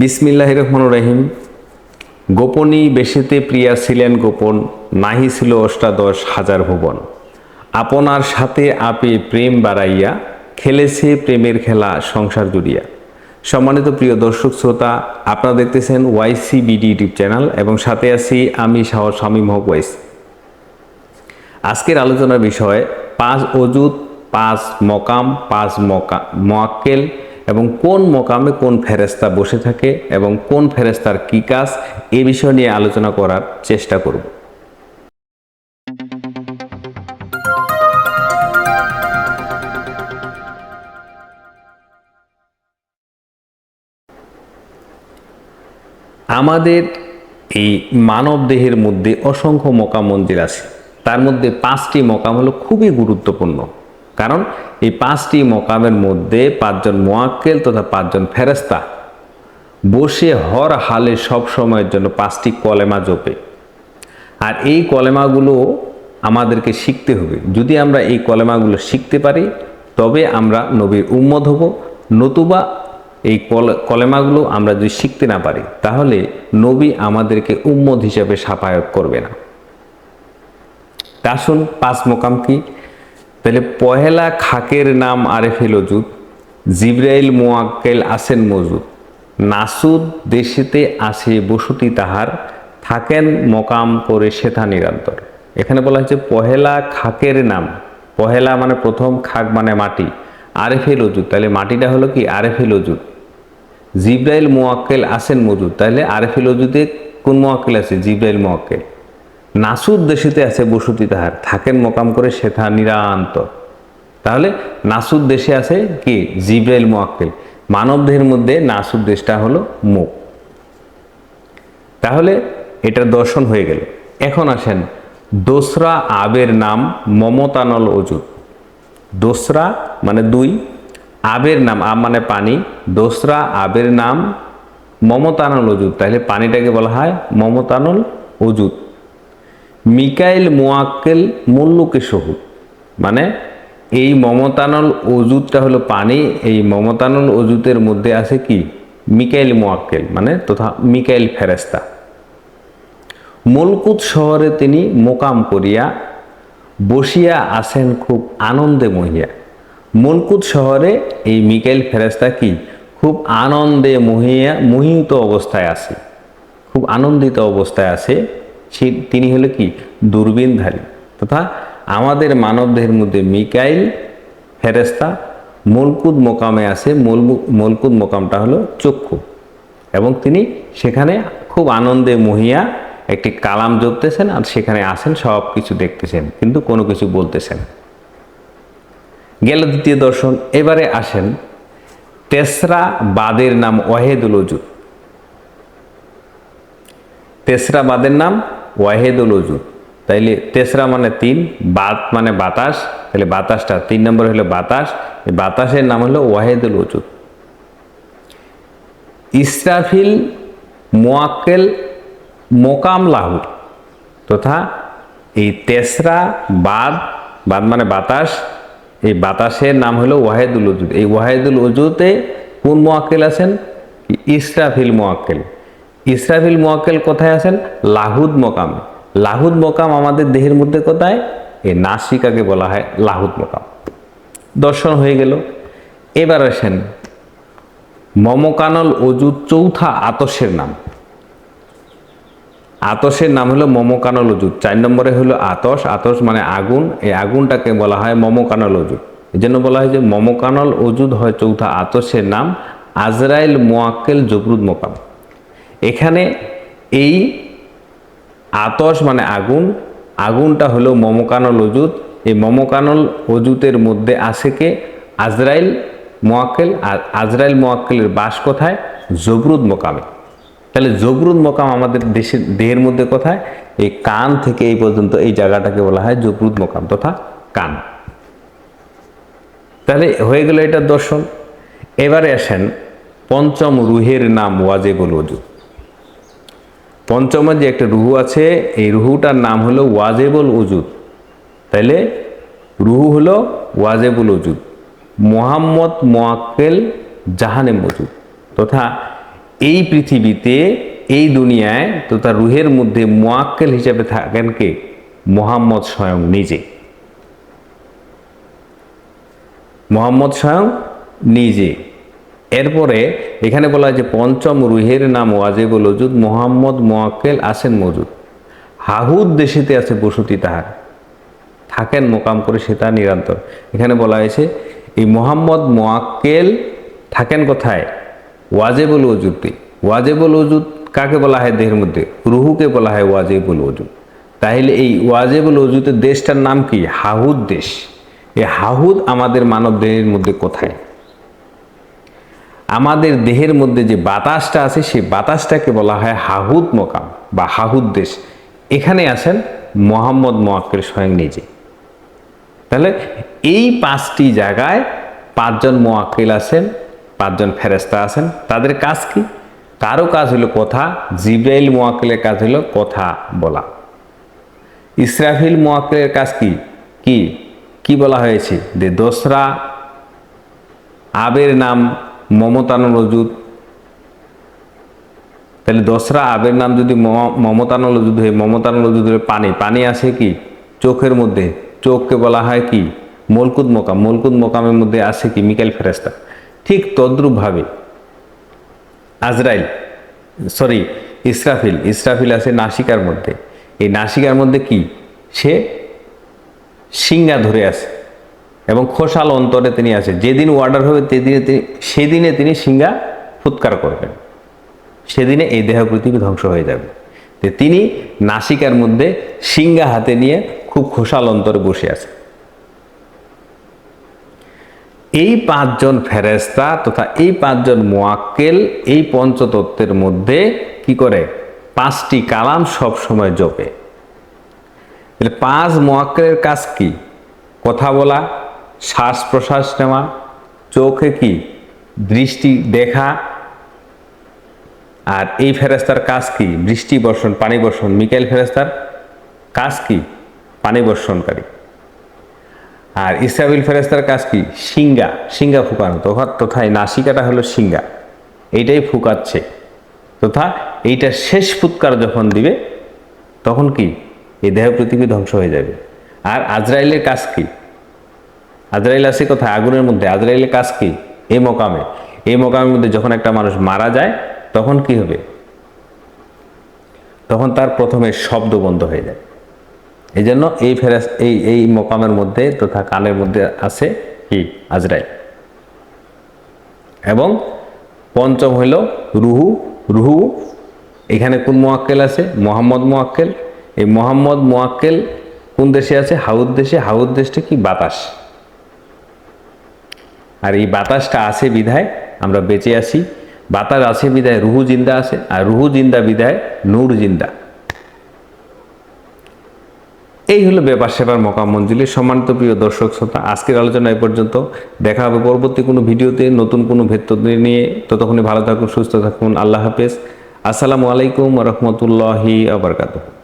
বিসমিল্লাহ রহমান রহিম। গোপনী বেশেতে প্রিয়া ছিলেন গোপন, নাহি ছিল অষ্টাদশ হাজার ভুবন। আপনার সাথে আপে প্রেম বাড়াইয়া, খেলেছে প্রেমের খেলা, সংসার জুড়িয়া। সম্মানিত প্রিয় দর্শক শ্রোতা, আপনারা দেখতেছেন ওয়াইসি বিডি ইউটিউব চ্যানেল এবং সাথে আছি আমি শাহ শামীম হক ওয়াইস আজকের আলোচনার বিষয়, পাঁচ অজুত পাঁচ মকাম, পাঁচ মকা মোয়াক্কেল এবং কোন মকামে কোন ফেরেস্তা বসে থাকে এবং কোন ফেরেস্তার কী কাজ, এ বিষয় নিয়ে আলোচনা করার চেষ্টা করব। আমাদের এই মানব দেহের মধ্যে অসংখ্য মকাম মন্দির আছে। তার মধ্যে পাঁচটি মকাম হলো খুবই গুরুত্বপূর্ণ। কারণ এই পাঁচটি মকামের মধ্যে পাঁচজন মোয়াক্কেল তথা পাঁচজন ফেরেস্তা বসে হর হালে সব সময়ের জন্য পাঁচটি কলেমা জপে। আর এই কলেমাগুলো আমাদেরকে শিখতে হবে। যদি আমরা এই কলেমাগুলো শিখতে পারি, তবে আমরা নবীর উম্মত হব। নতুবা এই কল- কলেমাগুলো আমরা যদি শিখতে না পারি, তাহলে নবী আমাদেরকে উম্মত হিসেবে সাফায়ত করবে না। তা আসুন পাঁচ মোকাম কি? তাহলে পহেলা খাকের নাম আরেফেল অজুদ জিব্রাইল মোয়াক্কেল আসেন মজুদ। নাসুদ দেশেতে আসে, বসতি তাহার, থাকেন মকাম করে সেথা নিরন্তর। এখানে বলা হয়েছে পহেলা খাকের নাম। পহেলা মানে প্রথম খাক মানে মাটি। আরেফেল অজুদ তাহলে মাটিটা হলো কি? আরেফেল অজুদ জিব্রাইল মোয়াক্কেল আসেন মজুদ, তাহলে আরেফেল অজুদে কোন মোয়াক্কেল আছে? জিব্রাইল মোয়াক্কেল। নাসুদ দেশেতে আছে বসতি তাহার। থাকেন মোকাম করে সেথা নিরান্তর। তাহলে নাসুদ দেশে আছে কি? জিব্রাইল মোয়াক্কেল। মানব দেহের মধ্যে নাসুদ দেশটা হলো মুখ তাহলে এটা দর্শন হয়ে গেল। এখন আসেন, দোসরা আবের নাম মমতানল অজুদ দোসরা মানে দুই, আবের নাম আব মানে পানি। দোসরা আবের নাম মমতানল অজুদ তাহলে পানিটাকে বলা হয় মমতানল অজুদ মিকাইল মোয়াক্কেল মল্লুকে সহুদ মানে এই মমতানল অজুতটা হলো পানি, এই মমতানল অজুতের মধ্যে আছে কি? মিকাইল মোয়াক্কেল মানে তথা মিকাইল ফেরেস্তা মলকুত শহরে তিনি মোকাম করিয়া বসিয়া আছেন খুব আনন্দে মহিয়া। মলকুত শহরে এই মিকাইল ফেরেস্তা কি? খুব আনন্দে মহিয়া, মোহিত অবস্থায় আছে। খুব আনন্দিত অবস্থায় আছে। তিনি হলো কি? দূরবীনধারী। তথা আমাদের মানবদেহের মধ্যে মিকাইল ফেরেস্তা মলকুদ মোকামে আছে মলকুদ মোকামটা হলো চক্ষু। এবং তিনি সেখানে খুব আনন্দে মহিয়া একটি কালাম জপতেছেন আর সেখানে আসেন সব কিছু দেখতেছেন, কিন্তু কোনো কিছু বলতেছেন গেল দ্বিতীয় দর্শন, এবারে আসেন তেসরা বাদের নাম ওয়াহেদুল অজুদ তেসরা বাদের নাম ওয়াহেদুল অজুদ তাইলে তেসরা মানে তিন, বাত মানে বাতাস। তাহলে বাতাসটা তিন নম্বর হলো বাতাস বাতাসের নাম হলো ওয়াহেদুল অজুদ ইসরাফিল মোয়াক্কেল মোকাম লাহু তথা এই তেসরা বাদ বাদ মানে বাতাস, এই বাতাসের নাম হলো ওয়াহেদুল অজুদ এই ওয়াহেদুল অজুতে কোন মোয়াক্কেল আছেন? ইসরাফিল মোয়াক্কেল। ইসরাফিল মোয়াক্কেল কোথায় আছেন? লাহুদ মোকাম। লাহুদ মোকাম আমাদের দেহের মধ্যে কোথায়? এই নাসিকাকে বলা হয় লাহুদ মোকাম। দর্শন হয়ে গেল। এবার আসেন মমকানল অজুদ চৌথা আতসের নাম। আতসের নাম হলো মমকানল অজুদ চার নম্বরে হলো আতস। আতস মানে আগুন। এই আগুনটাকে বলা হয় মমকানল অজুদ এই জন্য বলা হয় যে মমকানল অজুদ হয় চৌথা আতসের নাম। আজরাইল মোয়াক্কেল জবরুদ মোকাম। এখানে এই আতস মানে আগুন, আগুনটা হলো মমকানল অজুদ এই মমকানল অজুতের মধ্যে আছে কে? আজরাইল মোয়াক্কেল। আর আজরাইল মোয়াক্কেলের বাস কোথায়? জবরুদ মোকামে। তাহলে জবরুদ মোকাম আমাদের দেশের দেহের মধ্যে কোথায়? এই কান থেকে এই পর্যন্ত এই জায়গাটাকে বলা হয় জবরুদ মোকাম তথা কান। তাহলে হয়ে গেল এটা দর্শন। এবারে আসেন পঞ্চম রুহের নাম ওয়াজেবুল ওজুদ পঞ্চমের যে একটা রুহু আছে, এই রুহুটার নাম হলো ওয়াজেবুল ওজুদ তাইলে রুহু হলো ওয়াজেবুল ওজুদ মোহাম্মদ মোয়াক্কেল জাহানে মজুদ। তথা এই পৃথিবীতে, এই দুনিয়ায় তথা রুহের মধ্যে মোয়াক্কেল হিসাবে থাকেন কে? মোহাম্মদ স্বয়ং নিজে। মোহাম্মদ স্বয়ং নিজে। এরপরে এখানে বলা হয় যে পঞ্চম রুহের নাম ওয়াজেবুল ওজুদ, মোহাম্মদ মোয়াক্কেল আছেন মজুদ। হাহুদ দেশেতে আছে, বসতি তাহার। থাকেন মোকাম করে সেটা নিরন্তর। এখানে বলা হয়েছে, এই মোহাম্মদ মোয়াক্কেল থাকেন কোথায়? ওয়াজেবুল ওজুদে। ওয়াজেবুল ওজুদ কাকে বলা হয় দেহের মধ্যে? রুহুকে বলা হয় ওয়াজেবুল ওজুদ। তাহলে এই ওয়াজেবুল ওজুদের দেশটার নাম কি? হাহুদ দেশ। এই হাহুদ আমাদের মানব দেহের মধ্যে কোথায়? আমাদের দেহের মধ্যে যে বাতাসটা আছে, সেই বাতাসটাকে বলা হয় হাহুদ মোকাম বা হাহুদ দেশ। এখানে আছেন মোহাম্মদ মোয়াক্কেল স্বয়ং নিজে। তাহলে এই পাঁচটি জায়গায় পাঁচজন মোয়াক্কেল আছেন, পাঁচজন ফেরেস্তা আছেন। তাদের কাজ কি? কারও কাজ হলো কথা, জিব্রাইল মোয়াক্কেলের কাজ হলো কথা বলা। ইসরাফিল মোয়াক্কেলের কাজ কি? কি? কি বলা হয়েছে? যে দোসরা আবের নাম মমতানুর রজুদ তাহলে দোসরা আবের নাম যদি ম- মমতানুল রজুদ হয় মমতানুল রজুদ হলে পানি। পানি আছে কি? চোখের মধ্যে। চোখকে বলা হয় কি? মলকুদ মোকাম। মলকুদ মোকামের মধ্যে আছে কি? মিকাইল ফেরেস্তা ঠিক তদ্রূপভাবে। আজরাইল, সরি, ইসরাফিল। ইসরাফিল আছে নাসিকার মধ্যে। এই নাসিকার মধ্যে কি? সে সিঙ্গা ধরে আছে। এবং খোসাল অন্তরে তিনি আছে। যেদিন অর্ডার হবে সেদিনে তিনি সেদিনে তিনি সিঙ্গা ফুৎকার করবেন। সেদিনে এই দেহ পৃথিবী ধ্বংস হয়ে যাবে। যে তিনি নাসিকার মধ্যে সিঙ্গা হাতে নিয়ে খুব খোসাল অন্তরে বসে আছে। এই পাঁচজন ফেরেস্তা তথা এই পাঁচজন মোয়াক্কেল এই পঞ্চতত্ত্বের মধ্যে কি করে? পাঁচটি কালাম সব সময় জপে। পাঁচ মোয়াক্কেলের কাজ কি? কথা বলা শ্বাস প্রশ্বাস নেওয়া, চোখে কি দৃষ্টি দেখা, আর এই ফেরেস্তার কাজ কি? বৃষ্টি বর্ষণ, পানি বর্ষণ, মিকাইল ফেরেস্তার কাজ কি? পানি বর্ষণকারী। আর ইসরাবিল ফেরেস্তার কাজ কি? সিঙ্গা সিঙ্গা ফুকানো, তথা তথা এই নাসিকাটা হলো সিঙ্গা এইটাই ফুকাচ্ছে। তথা এইটা শেষ ফুৎকার যখন দিবে, তখন কি? এই দেহ পৃথিবী ধ্বংস হয়ে যাবে। আর আজরাইলের কাজ কি? আজরাইল আছে কোথায়? আগুনের মধ্যে। আজরাইলের কাজ কি? এই মোকামে। এই মোকামের মধ্যে যখন একটা মানুষ মারা যায়, তখন কি হবে? তখন তার প্রথমে শব্দ বন্ধ হয়ে যায়। এই জন্য এই ফেরাস এই এই মোকামের মধ্যে তথা কানের মধ্যে আছে কি? আজরাইল। এবং পঞ্চম হইল রুহু। রুহু, এখানে কোন মোয়াক্কেল আছে? মোহাম্মদ মোয়াক্কেল। এই মোহাম্মদ মোয়াক্কেল কোন দেশে আছে? হাউদ দেশে। হাউদ দেশটা কি? বাতাস। আর এই বাতাসটা আছে বিধায় আমরা বেঁচে আসি বাতাস আসে বিধায় রুহু জিন্দা আসে আর রুহু জিন্দা বিধায় নূর জিন্দা। এই হলো ব্যাপার সেবার মকাম মঞ্জিলের সম্মানিত প্রিয় দর্শক শ্রোতা, আজকের আলোচনা এই পর্যন্ত। দেখা হবে পরবর্তী কোনো ভিডিওতে, নতুন কোনো ভেত্য নিয়ে ততক্ষণই ভালো থাকুন, সুস্থ থাকুন। আল্লাহ হাফেজ। আসসালামু আলাইকুম রহমতুল্লাহি আবরকাতুহ